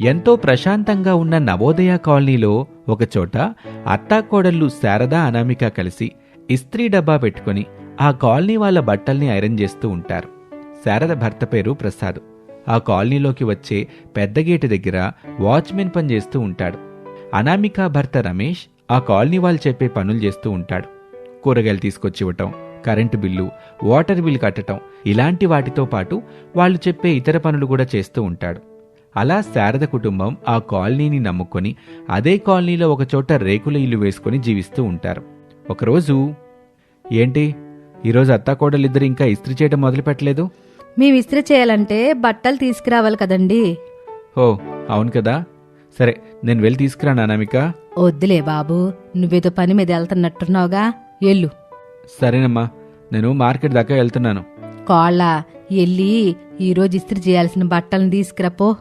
ఎంతో ప్రశాంతంగా ఉన్న నవోదయ కాలనీలో ఒకచోట అత్తాకోడళ్ళు శారద అనామిక కలిసి ఇస్త్రీ డబ్బా పెట్టుకుని ఆ కాలనీ వాళ్ళ బట్టల్ని ఐరన్ చేస్తూ ఉంటారు. శారద భర్త పేరు ప్రసాద్. ఆ కాలనీలోకి వచ్చే పెద్ద గేటు దగ్గర వాచ్మెన్ పని చేస్తూ ఉంటాడు. అనామిక భర్త రమేష్ ఆ కాలనీ వాళ్ళు చెప్పే పనులు చేస్తూ ఉంటాడు. కూరగాయలు తీసుకొచ్చి ఇవ్వటం కరెంటు బిల్లు వాటర్ బిల్ కట్టటం ఇలాంటి వాటితో పాటు వాళ్ళు చెప్పే ఇతర పనులు కూడా చేస్తూ ఉంటాడు. అలా శారద కుటుంబం ఆ కాలనీని నమ్ముకొని అదే కాలనీలో ఒకచోట రేకుల ఇల్లు వేసుకొని జీవిస్తూ ఉంటారు. ఒకరోజు ఏంటి? ఈరోజు అత్తాకోడలిద్దరు ఇంకా ఇస్త్రీ చేయడం మొదలు పెట్టలేదు? మేము ఇస్త్రీ చేయాలంటే బట్టలు తీసుకురావాలి కదండి. ఓ అవును కదా. సరే నేను వెళ్ళి తీసుకురాను అనామిక? వద్దులే బాబు నువ్వేదో పని మీద వెళ్తున్నట్టున్నావుగా ఎల్లు సరేనమ్మా నేను మార్కెట్ దాకా వెళ్తున్నాను. కోళ్ళ ఎల్లి ఈరోజు ఇస్త్రీ చేయాల్సిన బట్టలను తీసుకురాపో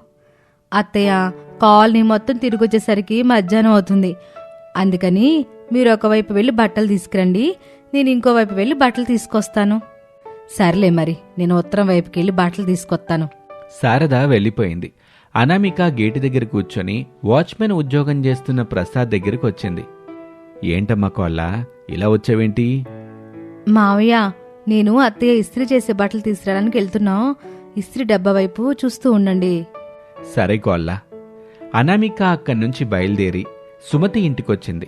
అత్తయ్య కాలనీ మొత్తం తిరిగి వచ్చేసరికి మధ్యాహ్నం అవుతుంది. అందుకని మీరు ఒకవైపు వెళ్ళి బట్టలు తీసుకురండి నేను ఇంకోవైపు వెళ్ళి బట్టలు తీసుకొస్తాను. సర్లే మరి నేను ఉత్తరం వైపుకి వెళ్ళి బట్టలు తీసుకొస్తాను. శారద వెళ్ళిపోయింది. అనామిక గేటు దగ్గర కూర్చొని వాచ్మెన్ ఉద్యోగం చేస్తున్న ప్రసాద్ దగ్గరికి వచ్చింది. ఏంటమ్మా కోళ్ళ ఇలా వచ్చావేంటి? మావయ్య నేను అత్తయ్య ఇస్త్రీ చేసే బట్టలు తీసుకురావడానికి వెళ్తున్నాం. ఇస్త్రీ డబ్బా వైపు చూస్తూ ఉండండి. సరే గోల్లా. అనామిక అక్కడి నుంచి బయలుదేరి సుమతి ఇంటికొచ్చింది.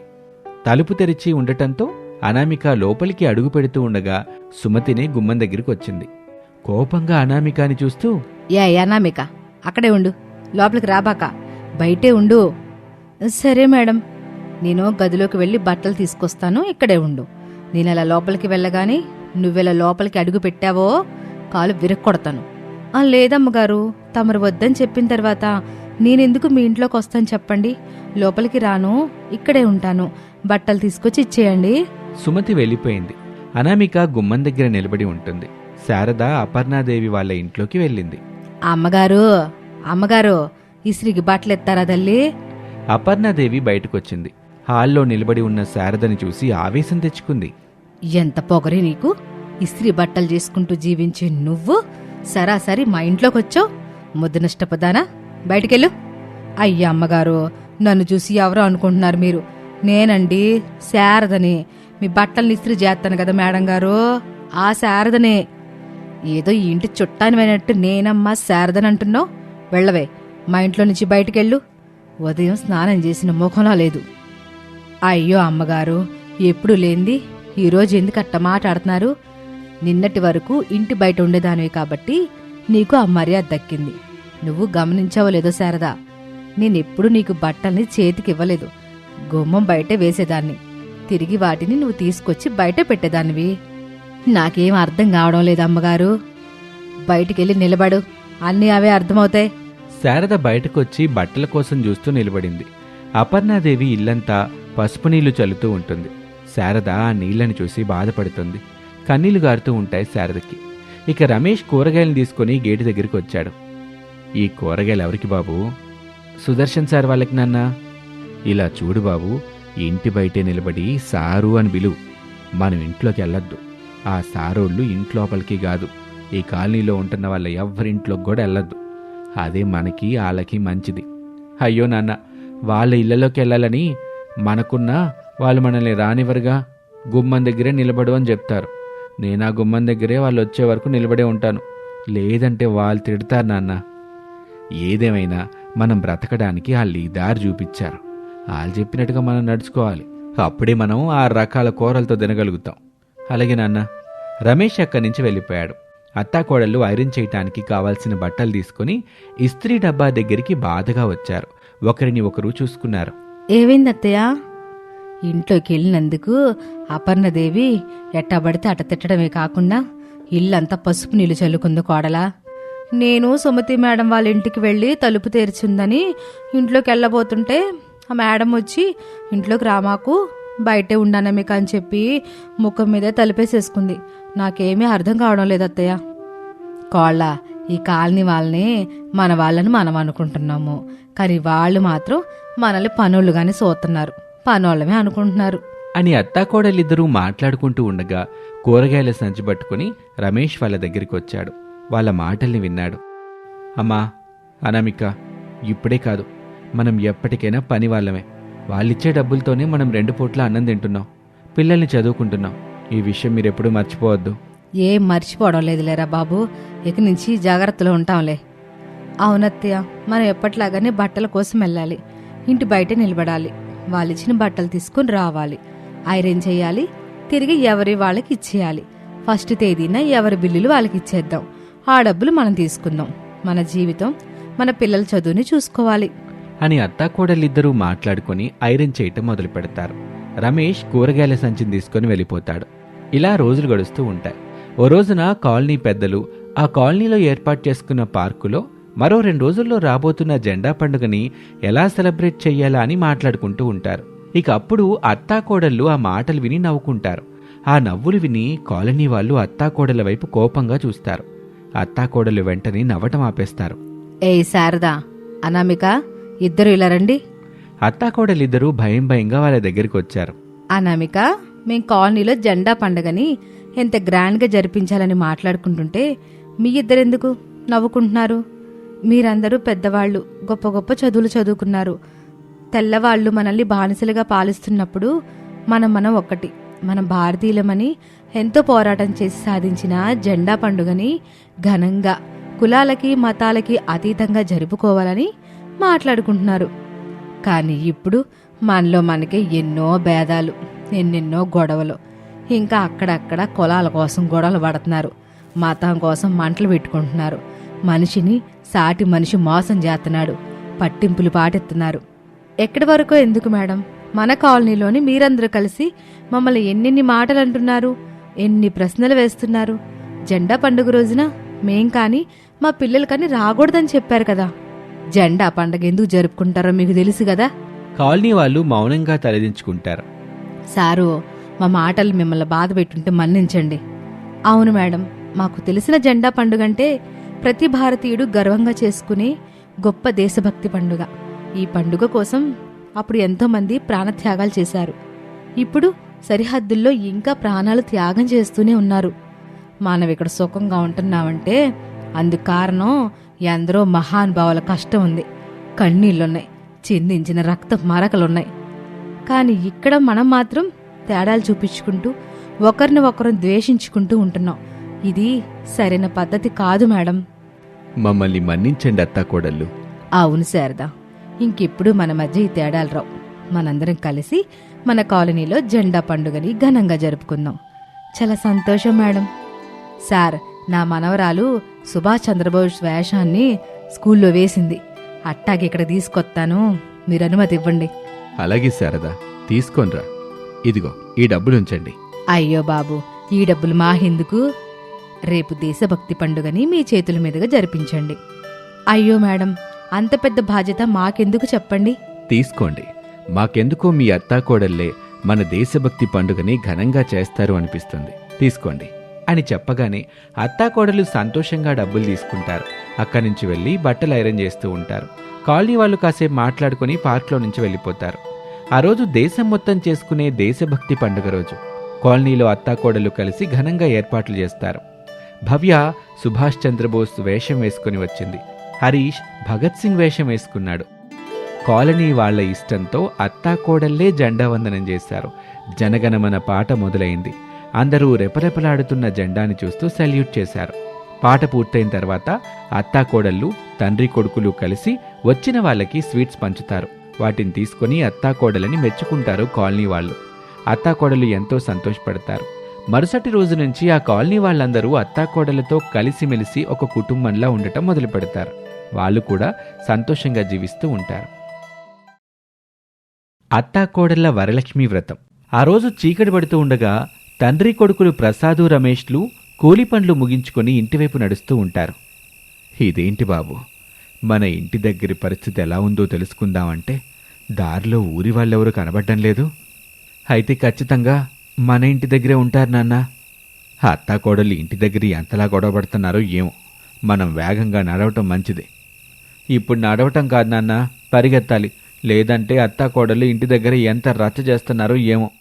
తలుపు తెరిచి ఉండటంతో అనామిక లోపలికి అడుగు పెడుతూ ఉండగా సుమతిని గుమ్మం దగ్గరికి వచ్చింది కోపంగా అనామికాని చూస్తూ ఏ అనామిక అక్కడే ఉండు. లోపలికి రాబాక. బయటే ఉండు. సరే మేడం. నేను గదిలోకి వెళ్ళి బట్టలు తీసుకొస్తాను ఇక్కడే ఉండు. నేను అలా లోపలికి వెళ్ళగానే నువ్వెలా లోపలికి అడుగు పెట్టావో కాలు విరక్కొడతాను. లేదమ్మగారు తమరు వద్దని చెప్పిన తర్వాత నేనెందుకు మీ ఇంట్లోకి వస్తాను చెప్పండి. లోపలికి రాను ఇక్కడే ఉంటాను. బట్టలు తీసుకొచ్చి ఇచ్చేయండి. సుమతి వెళ్ళిపోయింది. అనామిక గుమ్మం దగ్గర నిలబడి ఉంటుంది. శారద అపర్ణాదేవి వాళ్ళ ఇంట్లోకి వెళ్ళింది. అమ్మగారు అమ్మగారు ఇస్త్రీకి బట్టలు ఎత్తారా తల్లి? అపర్ణాదేవి బయటకొచ్చింది. హాల్లో నిలబడి ఉన్న శారదని చూసి ఆవేశం తెచ్చుకుంది. ఎంత పొగరి నీకు? ఇస్త్రీ బట్టలు చేసుకుంటూ జీవించే నువ్వు? సరాసరి మా ఇంట్లోకి వచ్చావు ముద్దనిష్టపదానా బయటికెళ్ళు. అయ్యా అమ్మగారు నన్ను చూసి ఎవరో అనుకుంటున్నారు మీరు. నేనండి శారదని. మీ బట్టలు ఇస్త్రీ చేస్తాను కదా మేడం గారు. ఆ శారదనే. ఏదో ఈ ఇంటి చుట్టానివైనట్టు నేనమ్మా శారదని అంటున్నావు? వెళ్ళవే మా ఇంట్లో నుంచి బయటికెళ్ళు. ఉదయం స్నానం చేసిన ముఖంలా లేదు. అయ్యో అమ్మగారు ఎప్పుడు లేంది ఈరోజు ఎందుకు అట్ట మాట్లాడుతున్నారు? నిన్నటి వరకు ఇంటి బయట ఉండేదానివి కాబట్టి నీకు ఆ మర్యాద దక్కింది. నువ్వు గమనించావో లేదో శారదా నేనెప్పుడు నీకు బట్టల్ని చేతికి ఇవ్వలేదు గుమ్మం బయటే వేసేదాన్ని. తిరిగి వాటిని నువ్వు తీసుకొచ్చి బయట పెట్టేదానివి. నాకేం అర్థం కావడం లేదు అమ్మగారు. బయటికెళ్ళి నిలబడు అన్నీ అవే అర్థమవుతాయి. శారద బయటకొచ్చి బట్టల కోసం చూస్తూ నిలబడింది. అపర్ణాదేవి ఇల్లంతా పసుపు నీళ్ళు చల్లుతూ ఉంటుంది. శారద ఆ నీళ్ళను చూసి బాధపడుతుంది. కన్నీళ్ళు గారుతూ ఉంటాయి శారదకి. ఇక రమేష్ కూరగాయలను తీసుకుని గేటు దగ్గరికి వచ్చాడు. ఈ కూరగాయలు ఎవరికి బాబు? సుదర్శన్ సార్ వాళ్ళకి నాన్న. ఇలా చూడు బాబు ఇంటి బయటే నిలబడి సారు అని పిలువు మనం ఇంట్లోకి వెళ్ళొద్దు ఆ సారోళ్ళు ఇంట్లోపలికి కాదు. ఈ కాలనీలో ఉంటున్న వాళ్ళ ఎవరింట్లోకి కూడా వెళ్ళొద్దు అదే మనకి వాళ్ళకి మంచిది. అయ్యో నాన్న వాళ్ళ ఇళ్ళలోకి వెళ్ళాలని మనకున్నా వాళ్ళు మనల్ని రానివ్వరుగా. గుమ్మం దగ్గరే నిలబడు అని చెప్తారు. నేను ఆ గుమ్మం దగ్గరే వాళ్ళు వచ్చే వరకు నిలబడే ఉంటాను. లేదంటే వాళ్ళు తిడతారు నాన్న. ఏదేమైనా మనం బ్రతకడానికి వాళ్ళు ఈ దారి చూపించారు. వాళ్ళు చెప్పినట్టుగా మనం నడుచుకోవాలి. అప్పుడే మనం ఆ రకాల కూరలతో తినగలుగుతాం. అలాగే నాన్న రమేష్ అక్కడి నుంచి వెళ్ళిపోయాడు. అత్తాకోడళ్ళు ఐరన్ చేయటానికి కావాల్సిన బట్టలు తీసుకుని ఇస్త్రీ డబ్బా దగ్గరికి బాధగా వచ్చారు. ఒకరిని ఒకరు చూసుకున్నారు. ఏమైంది అత్తయ్య ఇంట్లోకి వెళ్ళినందుకు అపర్ణదేవి ఎట్టా పడితే అట తిట్టడమే కాకుండా ఇల్లంతా పసుపు నీళ్ళు చల్లుకుంది కోడలా. నేను సుమతి మేడం వాళ్ళ ఇంటికి వెళ్ళి తలుపు తెరిచిందని ఇంట్లోకి వెళ్ళబోతుంటే ఆ మేడం వచ్చి ఇంట్లోకి రామాకు బయటే ఉండాను మీకు? అని చెప్పి ముఖం మీదే తలుపేసేసుకుంది. నాకేమీ అర్థం కావడం లేదు అత్తయ్య. కోళ్ళ ఈ కాలనీ వాళ్ళని మన వాళ్ళని మనం అనుకుంటున్నాము. కానీ వాళ్ళు మాత్రం మనల్ని పనోళ్ళుగానే చూస్తున్నారు పనోళ్ళమే అనుకుంటున్నారు. అని అత్తాకోడలిద్దరూ మాట్లాడుకుంటూ ఉండగా కూరగాయల సంచి పట్టుకుని రమేష్ వాళ్ళ దగ్గరికి వచ్చాడు. వాళ్ళ మాటల్ని విన్నాడు. అమ్మా అనామిక ఇప్పుడే కాదు. మనం ఎప్పటికైనా పని వాళ్ళమే. వాళ్ళిచ్చే డబ్బులతోనే మనం రెండు పూట్ల అన్నం తింటున్నాం. పిల్లల్ని చదువుకుంటున్నాం. ఈ విషయం మీరు ఎప్పుడూ మర్చిపోవద్దు. ఏం మర్చిపోవడం లేదులేరా బాబు. ఇక నుంచి జాగ్రత్తలో ఉంటాంలే. అవునత్తయ్య మనం ఎప్పట్లాగానే బట్టల కోసం వెళ్ళాలి. ఇంటి బయట నిలబడాలి. వాళ్ళిచ్చిన బట్టలు తీసుకుని రావాలి. ఐరన్ చేయాలి? తిరిగి ఎవరి వాళ్ళకి ఇచ్చేయాలి. ఫస్ట్ తేదీన ఎవరి బిల్లులు వాళ్ళకి ఇచ్చేద్దాం. ఆ డబ్బులు మనం తీసుకుందాం. మన జీవితం మన పిల్లల చదువుని చూసుకోవాలి. అని అత్తాకోడలిద్దరూ మాట్లాడుకొని ఐరన్ చేయటం మొదలు పెడతారు. రమేష్ కూరగాయల సంచిని తీసుకొని వెళ్ళిపోతాడు. ఇలా రోజులు గడుస్తూ ఉంటాయి. ఓ రోజున కాలనీ పెద్దలు ఆ కాలనీలో ఏర్పాటు చేసుకున్న పార్కులో మరో రెండు రోజుల్లో రాబోతున్న జెండా పండుగని ఎలా సెలబ్రేట్ చెయ్యాలా అని మాట్లాడుకుంటూ ఉంటారు. ఇక అప్పుడు అత్తాకోడళ్ళు ఆ మాటలు విని నవ్వుకుంటారు. ఆ నవ్వులు విని కాలనీ వాళ్ళు అత్తాకోడల వైపు కోపంగా చూస్తారు. అత్తాకోడలు వెంటనే నవ్వటం ఆపేస్తారు. ఏయ్ శారదా అనామిక ఇద్దరు ఇలా రండి. అత్తాకోడలిద్దరూ భయం భయంగా వాళ్ళ దగ్గరికి వచ్చారు. అనామిక మేం కాలనీలో జెండా పండగని ఎంత గ్రాండ్గా జరిపించాలని మాట్లాడుకుంటుంటే మీ ఇద్దరెందుకు నవ్వుకుంటున్నారు? మీరందరూ పెద్దవాళ్ళు గొప్ప గొప్ప చదువులు చదువుకున్నారు. తెల్లవాళ్ళు మనల్ని బానిసలుగా పాలిస్తున్నప్పుడు మనం మనం ఒక్కటి మన భారతీయులమని ఎంతో పోరాటం చేసి సాధించిన జెండా పండుగని ఘనంగా కులాలకి మతాలకి అతీతంగా జరుపుకోవాలని మాట్లాడుకుంటున్నారు. కానీ ఇప్పుడు మనలో మనకి ఎన్నో భేదాలు ఎన్నెన్నో గొడవలు. ఇంకా అక్కడక్కడ కులాల కోసం గొడవలు పడుతున్నారు మతం కోసం మంటలు పెట్టుకుంటున్నారు. మనిషిని సాటి మనిషి మోసం చేస్తున్నాడు. పట్టింపులు పాటెత్తున్నారు ఎక్కడి వరకు ఎందుకు మేడం? మన కాలనీలోని మీరందరూ కలిసి మమ్మల్ని ఎన్నెన్ని మాటలు అంటున్నారు ఎన్ని ప్రశ్నలు వేస్తున్నారు. జెండా పండుగ రోజున మేం కానీ మా పిల్లలు కానీ రాకూడదని చెప్పారు కదా. జెండా పండగ ఎందుకు జరుపుకుంటారో మీకు తెలుసు కదా? కాలనీ వాళ్ళు మౌనంగా తలదించుకుంటారు. సారు మా మాటలు మిమ్మల్ని బాధ పెట్టుంటే మన్నించండి. అవును మేడం మాకు తెలిసిన జెండా పండుగ అంటే ప్రతి భారతీయుడు గర్వంగా చేసుకునే గొప్ప దేశభక్తి పండుగ. ఈ పండుగ కోసం అప్పుడు ఎంతోమంది ప్రాణత్యాగాలు చేశారు. ఇప్పుడు సరిహద్దుల్లో ఇంకా ప్రాణాలు త్యాగం చేస్తూనే ఉన్నారు. మనం ఇక్కడ సుఖంగా ఉంటున్నామంటే అందుకు కారణం ఎందరో మహానుభావుల కష్టం ఉంది. కన్నీళ్ళున్నాయి చిందించిన రక్త మరకలున్నాయి. కానీ ఇక్కడ మనం మాత్రం తేడాలు చూపించుకుంటూ ఒకరిని ఒకరు ద్వేషించుకుంటూ ఉంటున్నాం. ఇది సరైన పద్ధతి కాదు మేడం. మమ్మల్ని మన్నించండి అత్తాకోడళ్ళు అవును శారదా. ఇంకెప్పుడు మన మధ్య ఈ తేడాలు రావు. మనందరం కలిసి మన కాలనీలో జెండా పండుగని ఘనంగా జరుపుకుందాం. చాలా సంతోషం మేడం. సార్ నా మనవరాలు సుభాష్ చంద్రబోస్ వేషాన్ని స్కూల్లో వేసింది. అట్టాగి ఇక్కడ తీసుకొస్తాను. మీరు అనుమతి ఇవ్వండి. అలాగే శారదా. తీసుకోనరా. ఇదిగో ఈ డబ్బులుంచండి అయ్యో బాబు ఈ డబ్బులు మాహెందుకు రేపు దేశభక్తి పండుగని మీ చేతుల మీదుగా జరిపించండి. అయ్యో మేడం అంత పెద్ద బాధ్యత మాకెందుకు చెప్పండి? తీసుకోండి. మాకెందుకో మీ అత్తాకోడల్లే మన దేశభక్తి పండుగని ఘనంగా చేస్తారు అనిపిస్తుంది. తీసుకోండి. అని చెప్పగానే అత్తాకోడలు సంతోషంగా డబ్బులు తీసుకుంటారు. అక్కడి నుంచి వెళ్ళి బట్టలు ఐరన్ చేస్తూ ఉంటారు. కాలనీ వాళ్ళు కాసేపు మాట్లాడుకుని పార్క్లో నుంచి వెళ్ళిపోతారు. ఆ రోజు దేశం మొత్తం చేసుకునే దేశభక్తి పండుగ రోజు. కాలనీలో అత్తాకోడలు కలిసి ఘనంగా ఏర్పాట్లు చేస్తారు. భవ్య సుభాష్ చంద్రబోస్ వేషం వేసుకుని వచ్చింది. హరీష్ భగత్ సింగ్ వేషం వేసుకున్నాడు. కాలనీ వాళ్ళ ఇష్టంతో అత్తాకోడల్లే జెండా వందనం చేశారు. జనగణమన పాట మొదలైంది. అందరూ రెపరెపలాడుతున్న జెండాని చూస్తూ సెల్యూట్ చేశారు. పాట పూర్తయిన తర్వాత అత్తాకోడళ్ళు తండ్రి కొడుకులు కలిసి వచ్చిన వాళ్ళకి స్వీట్స్ పంచుతారు. వాటిని తీసుకొని అత్తాకోడలని మెచ్చుకుంటారు కాలనీ వాళ్ళు. అత్తాకోడలు ఎంతో సంతోషపడతారు. మరుసటి రోజు నుంచి ఆ కాలనీ వాళ్ళందరూ అత్తాకోడలతో కలిసిమెలిసి ఒక కుటుంబంలా ఉండటం మొదలు పెడతారు. వాళ్ళు కూడా సంతోషంగా జీవిస్తూ ఉంటారు. అత్తాకోడళ్ళ వరలక్ష్మి వ్రతం. ఆ రోజు చీకటి పడుతూ ఉండగా తండ్రి కొడుకులు ప్రసాదు రమేష్లు కూలి పనులు ముగించుకొని ఇంటివైపు నడుస్తూ ఉంటారు. ఇదేంటి బాబు? మన ఇంటి దగ్గరి పరిస్థితి ఎలా ఉందో తెలుసుకుందామంటే దారిలో ఊరి వాళ్ళెవరూ కనబడడం లేదు. అయితే ఖచ్చితంగా మన ఇంటి దగ్గరే ఉంటారు నాన్న. అత్తాకోడలు ఇంటి దగ్గర ఎంతలా గొడవ పడుతున్నారో ఏమో. మనం వేగంగా నడవటం మంచిది. ఇప్పుడు నడవటం కాదు నాన్న పరిగెత్తాలి. లేదంటే అత్తాకోడలు ఇంటి దగ్గర ఎంత రచ్చ చేస్తున్నారో ఏమో.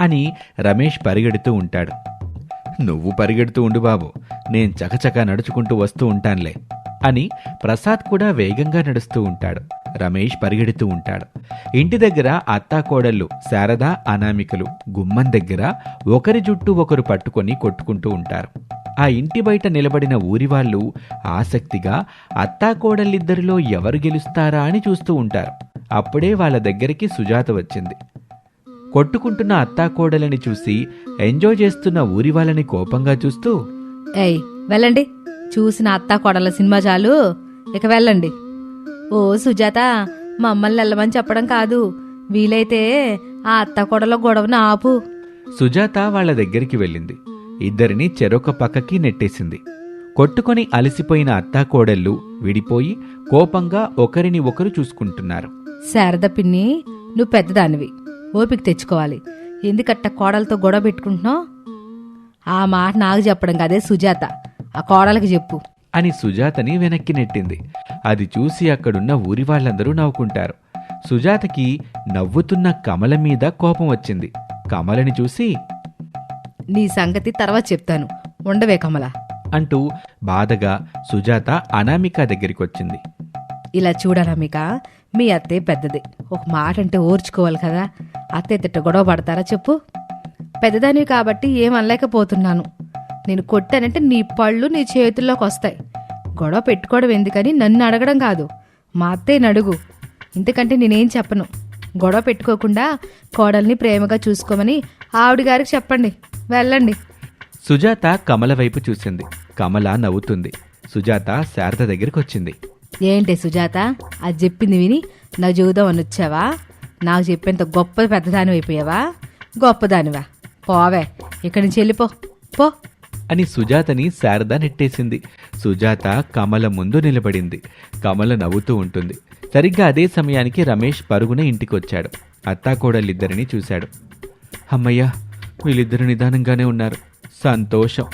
అని రమేష్ పరిగెడుతూ ఉంటాడు. నువ్వు పరిగెడుతూ ఉండు బాబు నేను చకచకా నడుచుకుంటూ వస్తూ ఉంటానులే అని ప్రసాద్ కూడా వేగంగా నడుస్తూ ఉంటాడు. రమేష్ పరిగెడుతూ ఉంటాడు. ఇంటి దగ్గర అత్తాకోడళ్ళు శారద అనామికలు గుమ్మం దగ్గర ఒకరి జుట్టు ఒకరు పట్టుకొని కొట్టుకుంటూ ఉంటారు. ఆ ఇంటి బయట నిలబడిన ఊరివాళ్ళు ఆసక్తిగా అత్తాకోడళ్ళిద్దరిలో ఎవరు గెలుస్తారా అని చూస్తూ ఉంటారు. అప్పుడే వాళ్ళ దగ్గరికి సుజాత వచ్చింది. కొట్టుకుంటున్న అత్తాకోడలని చూసి ఎంజాయ్ చేస్తున్న ఊరి వాళ్ళని కోపంగా చూస్తూ ఏయ్ వెళ్ళండి. చూసిన అత్తాకోడల సినిమా చాలు. ఇక వెళ్ళండి. ఓ సుజాత మమ్మల్ని వెళ్ళమని చెప్పడం కాదు. వీలైతే ఆ అత్త కొడల గొడవను ఆపు. సుజాత వాళ్ళ దగ్గరికి వెళ్ళింది. ఇద్దరిని చెరొక పక్కకి నెట్టేసింది. కొట్టుకొని అలసిపోయిన అత్తాకోడళ్ళు విడిపోయి కోపంగా ఒకరిని ఒకరు చూసుకుంటున్నారు. శారద పిన్ని నువ్వు పెద్దదానివి. ఓపిక తెచ్చుకోవాలి. ఎందుకట్ట కోడలతో గొడవ పెట్టుకుంటున్నావు? ఆ మాట నాకు చెప్పడం కదే సుజాత. ఆ కోడలకి చెప్పు. అని సుజాతని వెనక్కి నెట్టింది. అది చూసి అక్కడున్న ఊరి వాళ్ళందరూ నవ్వుకుంటారు. సుజాతకి నవ్వుతున్న కమల మీద కోపం వచ్చింది. కమలని చూసి నీ సంగతి తర్వాత చెప్తాను. ఉండవే కమల. అంటూ బాధగా సుజాత అనామిక దగ్గరికి వచ్చింది ఇలా చూడనమిక మీ అత్తే పెద్దది. ఒక మాట అంటే ఓర్చుకోవాలి కదా. అత్తే తిట్ట గొడవ పడతారా చెప్పు. పెద్దదానివి కాబట్టి ఏం అనలేకపోతున్నాను. నేను కొట్టానంటే నీ పళ్ళు నీ చేతుల్లోకి వస్తాయి. గొడవ పెట్టుకోవడం ఎందుకని నన్ను అడగడం కాదు. మా అత్తయ్యని అడుగు. ఇంతకంటే నేనేం చెప్పను. గొడవ పెట్టుకోకుండా కోడల్ని ప్రేమగా చూసుకోమని ఆవిడ గారికి చెప్పండి. వెళ్ళండి. సుజాత కమల వైపు చూసింది. కమల నవ్వుతుంది. సుజాత శారద దగ్గరికి వచ్చింది. ఏంటి సుజాత? అది చెప్పింది విని నాకు చూద్దాం అని వచ్చావా నాకు చెప్పేంత గొప్ప పెద్దదాని అయిపోయావా గొప్పదానివా? పోవే. ఇక్కడి నుంచి వెళ్ళిపో. పో. అని సుజాతని శారద నెట్టేసింది. సుజాత కమల ముందు నిలబడింది. కమల నవ్వుతూ ఉంటుంది. సరిగ్గా అదే సమయానికి రమేష్ పరుగున ఇంటికొచ్చాడు. అత్తాకోడలిద్దరినీ చూశాడు. అమ్మయ్యా వీళ్ళిద్దరు నిదానంగానే ఉన్నారు. సంతోషం.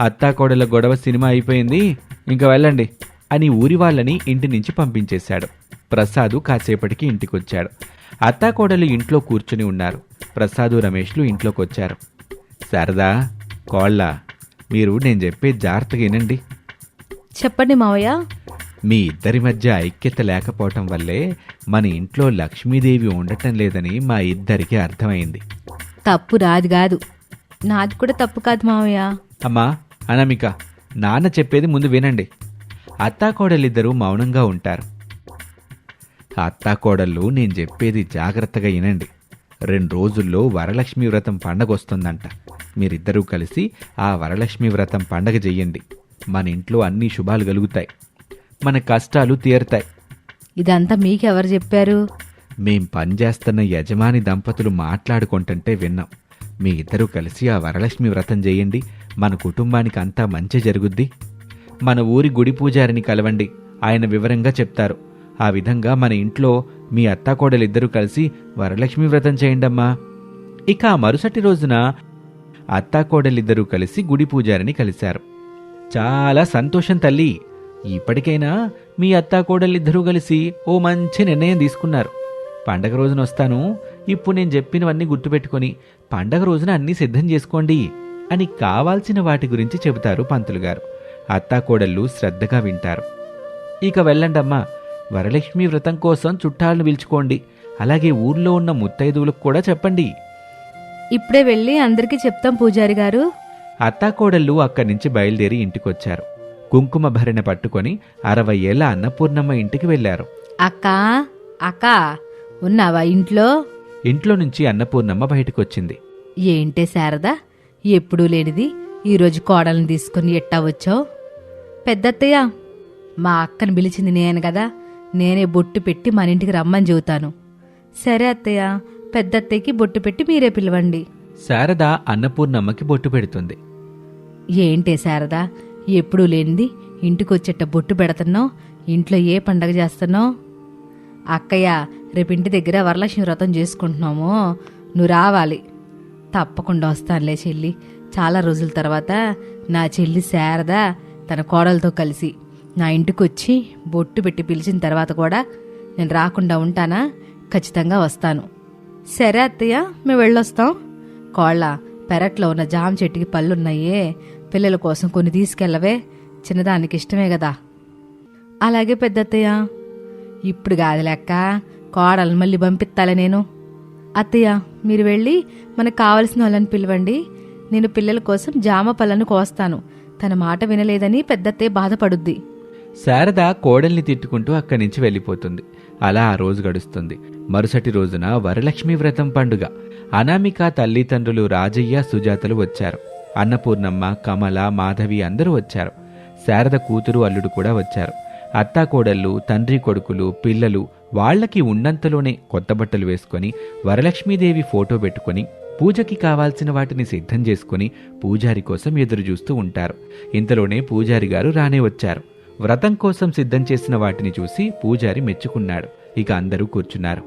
అత్తాకోడల గొడవ సినిమా అయిపోయింది. ఇంకా వెళ్ళండి అని ఊరి వాళ్ళని ఇంటి నుంచి పంపించేశాడు. ప్రసాదు కాసేపటికి ఇంటికొచ్చాడు. అత్తాకోడలు ఇంట్లో కూర్చుని ఉన్నారు. ప్రసాదు రమేష్లు ఇంట్లోకి వచ్చారు శారదా కోళ్ళ మీరు నేను చెప్పే జాగ్రత్తగా వినండి. చెప్పండి మావయ్య. మీ ఇద్దరి మధ్య ఐక్యత లేకపోవటం వల్లే మన ఇంట్లో లక్ష్మీదేవి ఉండటం లేదని మా ఇద్దరికి అర్థమైంది. తప్పు రాదు కాదు. నాది కూడా తప్పు కాదు మావయ్య. అమ్మా అనామిక నాన్న చెప్పేది ముందు వినండి. అత్తాకోడలిద్దరూ మౌనంగా ఉంటారు. అత్తాకోడళ్ళు నేను చెప్పేది జాగ్రత్తగా వినండి. రెండు రోజుల్లో వరలక్ష్మి వ్రతం పండగ వస్తుందంట మీరిద్దరూ కలిసి ఆ వరలక్ష్మి వ్రతం పండగ చెయ్యండి మన ఇంట్లో అన్ని శుభాలు కలుగుతాయి మన కష్టాలు తీరుతాయి. ఇదంతా మీకెవరు చెప్పారు? మేం పనిచేస్తున్న యజమాని దంపతులు మాట్లాడుకుంటుంటే విన్నాం. మీ ఇద్దరూ కలిసి ఆ వరలక్ష్మి వ్రతం చేయండి మన కుటుంబానికి అంతా మంచి జరుగుద్ది. మన ఊరి గుడి పూజారిని కలవండి. ఆయన వివరంగా చెప్తారు. ఆ విధంగా మన ఇంట్లో మీ అత్తాకోడలిద్దరూ కలిసి వరలక్ష్మి వ్రతం చేయండమ్మా. ఇక ఆ మరుసటి రోజున అత్తాకోడలిద్దరూ కలిసి గుడి పూజారిని కలిశారు. చాలా సంతోషం తల్లి. ఇప్పటికైనా మీ అత్తాకోడలిద్దరూ కలిసి ఓ మంచి నిర్ణయం తీసుకున్నారు. పండగ రోజున వస్తాను. ఇప్పుడు నేను చెప్పినవన్నీ గుర్తుపెట్టుకొని పండగ రోజున అన్నీ సిద్ధం చేసుకోండి అని కావాల్సిన వాటి గురించి చెబుతారు పంతులు గారు. అత్తాకోడళ్ళు శ్రద్ధగా వింటారు. ఇక వెళ్ళండమ్మా. వరలక్ష్మి వ్రతం కోసం చుట్టాలను పిలుచుకోండి. అలాగే ఊర్లో ఉన్న ముత్తైదువులకు కూడా చెప్పండి. ఇప్పుడే వెళ్ళి అందరికీ చెప్తాం పూజారి గారు. అత్తాకోడళ్ళు అక్కడి నుంచి బయలుదేరి ఇంటికొచ్చారు. కుంకుమ భరిణ పట్టుకొని అరవై ఏళ్ళ అన్నపూర్ణమ్మ ఇంటికి వెళ్ళారు అక్క అక్క ఉన్నావా ఇంట్లో? ఇంట్లో నుంచి అన్నపూర్ణమ్మ బయటకొచ్చింది. ఏంటే శారదా ఎప్పుడూ లేనిది ఈరోజు కోడల్ని తీసుకుని ఎట్టా వచ్చావు? పెద్దత్తయ్య మా అక్కని పిలిచింది నేను కదా. నేనే బొట్టు పెట్టి మన ఇంటికి రమ్మని చెబుతాను. సరే అత్తయ్య పెద్దత్తయ్యకి బొట్టు పెట్టి మీరే పిలవండి. శారద అన్నపూర్ణమ్మకి బొట్టు పెడుతుంది. ఏంటే శారదా ఎప్పుడూ లేనిది ఇంటికొచ్చేట బొట్టు పెడుతున్నావు ఇంట్లో ఏ పండగ చేస్తున్నావు? అక్కయ్య రేపు ఇంటి దగ్గర వరలక్ష్మి వ్రతం చేసుకుంటున్నాము నువ్వు రావాలి. తప్పకుండా వస్తానులే చెల్లి. చాలా రోజుల తర్వాత నా చెల్లి శారద తన కోడలతో కలిసి నా ఇంటికి వచ్చి బొట్టు పెట్టి పిలిచిన తర్వాత కూడా నేను రాకుండా ఉంటానా? ఖచ్చితంగా వస్తాను. సరే అత్తయ్య మేము వెళ్ళొస్తాం. కోళ్ళ పెరట్లో ఉన్న జామ చెట్టుకి పళ్ళున్నాయే. పిల్లల కోసం కొన్ని తీసుకెళ్ళవే. చిన్నదానికి ఇష్టమే కదా. అలాగే పెద్దత్తయ్య. ఇప్పుడు కాదు లెక్క. కోడలు మళ్ళీ పంపిస్తాలే నేను. అత్తయ్య మీరు వెళ్ళి మనకు కావలసిన వాళ్ళని పిలవండి. నేను పిల్లల కోసం జామ పళ్ళను కోస్తాను. తన మాట వినలేదని పెద్దత్తయ్య బాధపడుద్ది. శారద కోడల్ని తిట్టుకుంటూ అక్కడి నుంచి వెళ్ళిపోతుంది. అలా ఆ రోజు గడుస్తుంది. మరుసటి రోజున వరలక్ష్మి వ్రతం పండుగ. అనామిక తల్లిదండ్రులు రాజయ్య సుజాతలు వచ్చారు. అన్నపూర్ణమ్మ కమల మాధవి అందరూ వచ్చారు. శారద కూతురు అల్లుడు కూడా వచ్చారు. అత్తాకోడళ్ళు తండ్రి కొడుకులు పిల్లలు వాళ్ళకి ఉన్నంతలోనే కొత్త బట్టలు వేసుకొని వరలక్ష్మీదేవి ఫోటో పెట్టుకొని పూజకి కావాల్సిన వాటిని సిద్ధం చేసుకుని పూజారి కోసం ఎదురు చూస్తూ ఉంటారు. ఇంతలోనే పూజారి గారు రానే వచ్చారు. వ్రతం కోసం సిద్ధం చేసిన వాటిని చూసి పూజారి మెచ్చుకున్నాడు. ఇక అందరూ కూర్చున్నారు.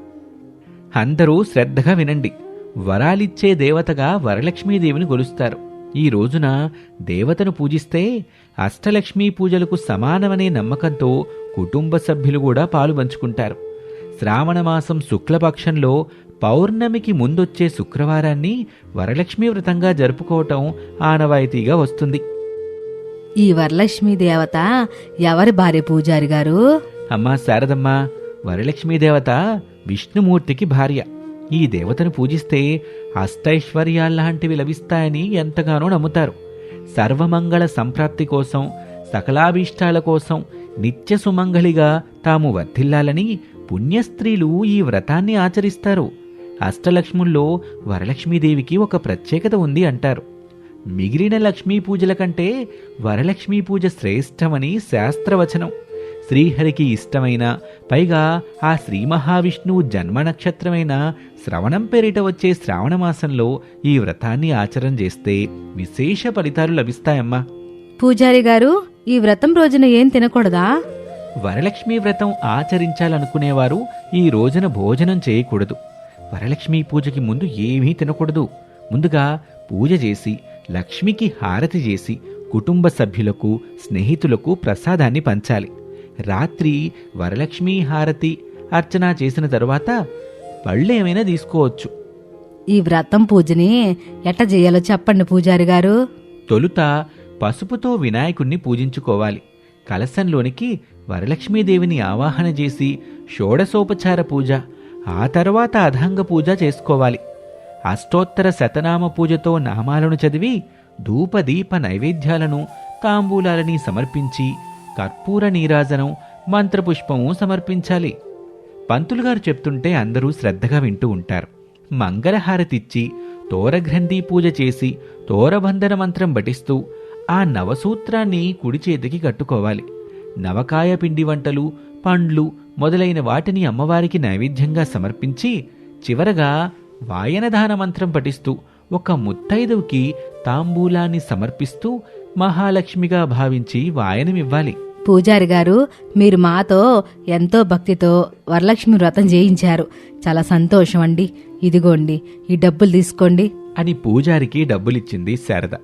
అందరూ శ్రద్ధగా వినండి. వరాలిచ్చే దేవతగా వరలక్ష్మీదేవిని కొలుస్తారు. ఈ రోజున దేవతను పూజిస్తే అష్టలక్ష్మీ పూజలకు సమానమనే నమ్మకంతో కుటుంబ సభ్యులు కూడా పాలు పంచుకుంటారు. శ్రావణమాసం శుక్లపక్షంలో పౌర్ణమికి ముందొచ్చే శుక్రవారాన్ని వరలక్ష్మీ వ్రతంగా జరుపుకోవటం ఆనవాయితీగా వస్తుంది. ఈ వరలక్ష్మి దేవత ఎవరి భార్య పూజారి గారు? అమ్మా శారదమ్మ వరలక్ష్మీదేవత విష్ణుమూర్తికి భార్య. ఈ దేవతను పూజిస్తే అష్టైశ్వర్యాల్లాంటివి లభిస్తాయని ఎంతగానో నమ్ముతారు. సర్వమంగళ సంప్రాప్తి కోసం సకలాభీష్టాల కోసం నిత్య సుమంగళిగా తాము వర్ధిల్లాలని పుణ్యస్త్రీలు ఈ వ్రతాన్ని ఆచరిస్తారు. అష్టలక్ష్ముల్లో వరలక్ష్మీదేవికి ఒక ప్రత్యేకత ఉంది అంటారు. మిగిలిన లక్ష్మీ పూజల కంటే వరలక్ష్మీ పూజ శ్రేష్టమని శాస్త్రవచనం. శ్రీహరికి ఇష్టమైన పైగా ఆ శ్రీ మహావిష్ణువు జన్మ నక్షత్రమైన శ్రవణం పేరిట వచ్చే శ్రావణ మాసంలో ఈ వ్రతాన్ని ఆచరణ చేస్తే విశేష ఫలితాలు లభిస్తాయమ్మా. పూజారి గారు ఈ వ్రతం రోజున ఏం తినకూడదా? వరలక్ష్మీ వ్రతం ఆచరించాలనుకునేవారు ఈ రోజున భోజనం చేయకూడదు. వరలక్ష్మీ పూజకి ముందు ఏమీ తినకూడదు. ముందుగా పూజ చేసి లక్ష్మికి హారతి చేసి కుటుంబ సభ్యులకు స్నేహితులకు ప్రసాదాన్ని పంచాలి. రాత్రి వరలక్ష్మీ హారతి అర్చన చేసిన తరువాత పళ్ళు ఏమైనా తీసుకోవచ్చు. ఈ వ్రతం పూజని ఎట్ట చేయాలో చెప్పండి పూజారి గారు. తొలుత పసుపుతో వినాయకుణ్ణి పూజించుకోవాలి. కలశంలోనికి వరలక్ష్మీదేవిని ఆవాహన చేసి షోడసోపచార పూజ ఆ తర్వాత అధంగ పూజ చేసుకోవాలి. అష్టోత్తర శతనామ పూజతో నామాలను చదివి ధూపదీప నైవేద్యాలను తాంబూలాలని సమర్పించి కర్పూర నీరాజనం మంత్రపుష్పము సమర్పించాలి. పంతులుగారు చెప్తుంటే అందరూ శ్రద్ధగా వింటూ ఉంటారు. మంగళహారతిచ్చి తోరగ్రంథి పూజ చేసి తోరబంధన మంత్రం పఠిస్తూ ఆ నవసూత్రాన్ని కుడి చేతికి కట్టుకోవాలి. నవకాయ పిండి వంటలు పండ్లు మొదలైన వాటిని అమ్మవారికి నైవేద్యంగా సమర్పించి చివరగా వాయనదాన మంత్రం పఠిస్తూ ఒక ముత్తైదువుకి తాంబూలాన్ని సమర్పిస్తూ మహాలక్ష్మిగా భావించి వాయనమివ్వాలి. పూజారి గారు మీరు మాతో ఎంతో భక్తితో వరలక్ష్మి వ్రతం చేయించారు. చాలా సంతోషం అండి ఇదిగోండి ఈ డబ్బులు తీసుకోండి. అని పూజారికి డబ్బులిచ్చింది శారద.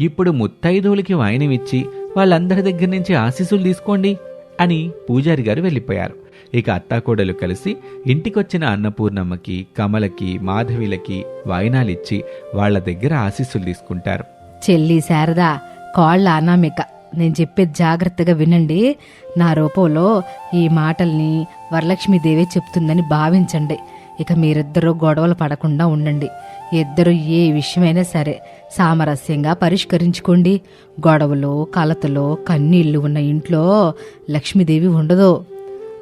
ఇప్పుడు ముత్తైదువులకి వాయనమిచ్చి వాళ్ళందరి దగ్గర నుంచి ఆశీస్సులు తీసుకోండి అని పూజారి గారు వెళ్ళిపోయారు. ఇక అత్తాకోడలు కలిసి ఇంటికొచ్చిన అన్నపూర్ణమ్మకి కమలకి మాధవిలకి వాయినాలిచ్చి వాళ్ళ దగ్గర ఆశీస్సులు తీసుకుంటారు. చెల్లి శారదా కాళ్ళ అనామిక నేను చెప్పేది జాగ్రత్తగా వినండి. నా రూపంలో ఈ మాటల్ని వరలక్ష్మీదేవే చెప్తుందని భావించండి. ఇక మీరిద్దరూ గొడవలు పడకుండా ఉండండి. ఇద్దరు ఏ విషయమైనా సరే సామరస్యంగా పరిష్కరించుకోండి. గొడవలు కలతలు కన్నీళ్ళు ఉన్న ఇంట్లో లక్ష్మీదేవి ఉండదు.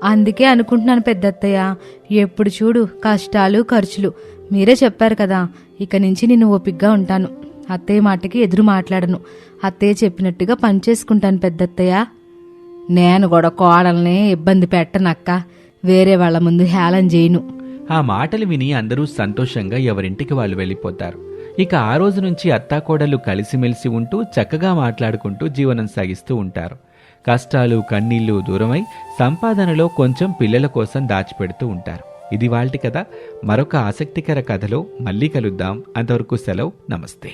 అందుకే అనుకుంటున్నాను పెద్దత్తయ్య. ఎప్పుడు చూడు కష్టాలు ఖర్చులు. మీరే చెప్పారు కదా ఇక నుంచి నేను ఓపిగ్గా ఉంటాను. అత్తయ్య మాటకి ఎదురు మాట్లాడను. అత్తయ్య చెప్పినట్టుగా పనిచేసుకుంటాను పెద్దత్తయ్య. నేను కూడా కోడల్ని ఇబ్బంది పెట్టనక్క. వేరే వాళ్ళ ముందు హేళన చేయను. ఆ మాటలు విని అందరూ సంతోషంగా ఎవరింటికి వాళ్ళు వెళ్ళిపోతారు. ఇక ఆ రోజు నుంచి అత్తాకోడలు కలిసిమెలిసి ఉంటూ చక్కగా మాట్లాడుకుంటూ జీవనం సాగిస్తూ ఉంటారు. కష్టాలు కన్నీళ్ళు దూరమై సంపాదనలో కొంచెం పిల్లల కోసం దాచిపెడుతూ ఉంటారు. ఇది వాళ్ళ కథ. మరొక ఆసక్తికర కథలో మళ్ళీ కలుద్దాం. అంతవరకు సెలవు. నమస్తే.